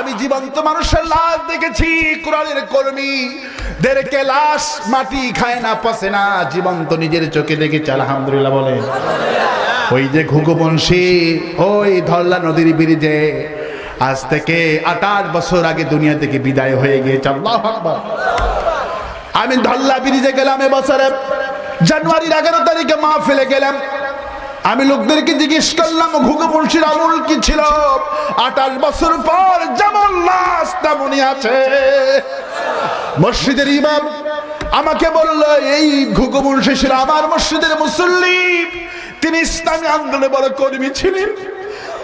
আমি জীবন্ত মানুষের লাশ দেখেছি, কোরআনের কর্মী দেরকে লাশ মাটি খায় না, পচে না, জীবন্ত নিজের চোখে দেখেছি, আলহামদুলিল্লাহ বলে। ওই যে ঘুঘুবংশী, ওই ধরলা নদীর ব্রিজে আজ থেকে আঠাশ বছর আগে দুনিয়া থেকে বিদায় হয়ে গিয়েছে, আল্লাহ আমি ধল্লা ব্রিজে গেলাম এবছরে জানুয়ারির এগারো তারিখে মা ফেলে গেলাম। আমি লোকদেরকে জিজ্ঞেস করলাম, ঘুঘু মুন্সির আমল কি ছিল? আঠাশ বছর পর যেমন লাশ তেমনই আছে। মসজিদের ইমাম আমাকে বলল, এই ঘুঘু মুন্সি ছিল আমার মসজিদের মুসল্লি। তিনি ইসলামী আন্দোলনে বড় কর্মী ছিলেন।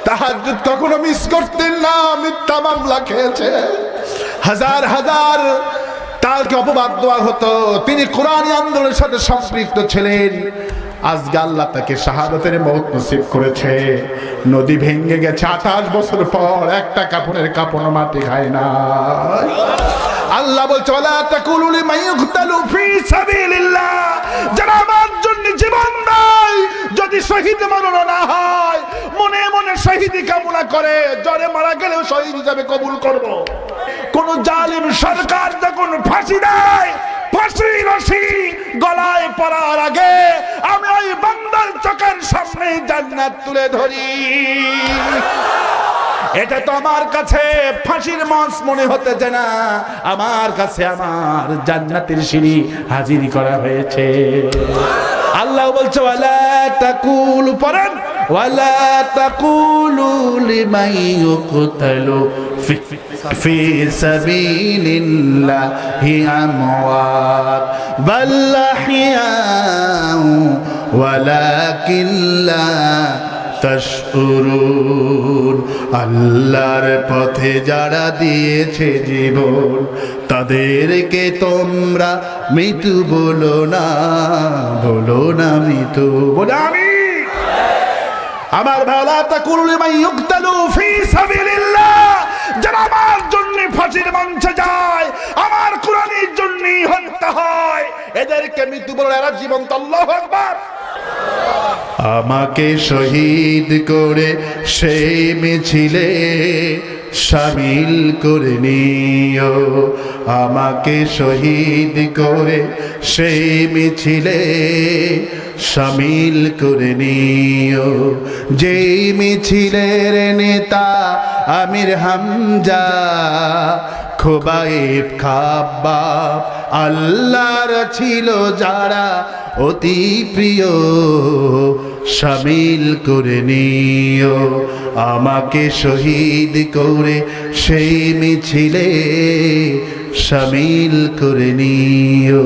তাহার কখনো মিস করতেন না, মিথ্যা মামলা খেয়েছে। হাজার হাজার তাকে অপবাদ দেওয়া হতো। তিনি কোরআনী আন্দোলনের সাথে সম্পৃক্ত ছিলেন। আজকে আল্লাহ তাকে শাহাদতের নসিব করেছে। নদী ভেঙে গেছে আঠাশ বছর পর একটা কাপড়ের কাপড় মাটি খায় না। আল্লাহ বলছে ফি সাবিলিল্লাহ। যারা আমার জন্য জীবন দেয়, যদি শহীদ না হয়, মনে মনে শহীদি কামনা করে, জ্বরে মারা গেলেও শহীদ হিসাবে কবুল করব। কোন জালিম সরকার যখন ফাঁসি দেয় ফাঁসি রশি গলায় পড়ার আগে আমি জান্নাত তুলে ধরি। এটা তো আমার কাছে ফাঁসির মঞ্চ মনে হতে যে না। আমার কাছে আমার জান্নাতের সিঁড়ি হাজির করা হয়েছে। আল্লাহ বলছে, ওয়ালা তাকুল পরান ওয়ালা তাকুলু লিমান ইউকতালু ফি সাবিলিল্লাহি আমওয়াত বাল আহয়া ولكن لا তশকুরুন আল্লাহর পথে যারা দিয়েছে জীবন তাদেরকে তোমরা মৃত্যু বলো না বলো না মৃত্যু বলে আমি আমার ভালা তাকুল মাই ইউকতালু ফি সাবিলিল্লাহ যারা আমার জন্য ফাঁসির মঞ্চে যায় আমার কোরআনের জন্য হত্যা হয় এদেরকে মৃত্যু বলে এরা জীবন্ত আল্লাহু আকবার আমাকে শহীদ করে সেই মিছিলে সামিল করে নিও। আমাকে শহীদ করে সেই মিছিলে সামিল করে নিও। যেই মিছিলের নেতা আমির হামজা খোবাইব খাব্বাব, আল্লাহর ছিল যারা অতি প্রিয়। সামিল করে নিও, আমাকে শহীদ করে সেই মিছিলে সামিল করে নিও।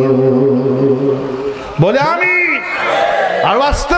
বলে আমি আর আসতে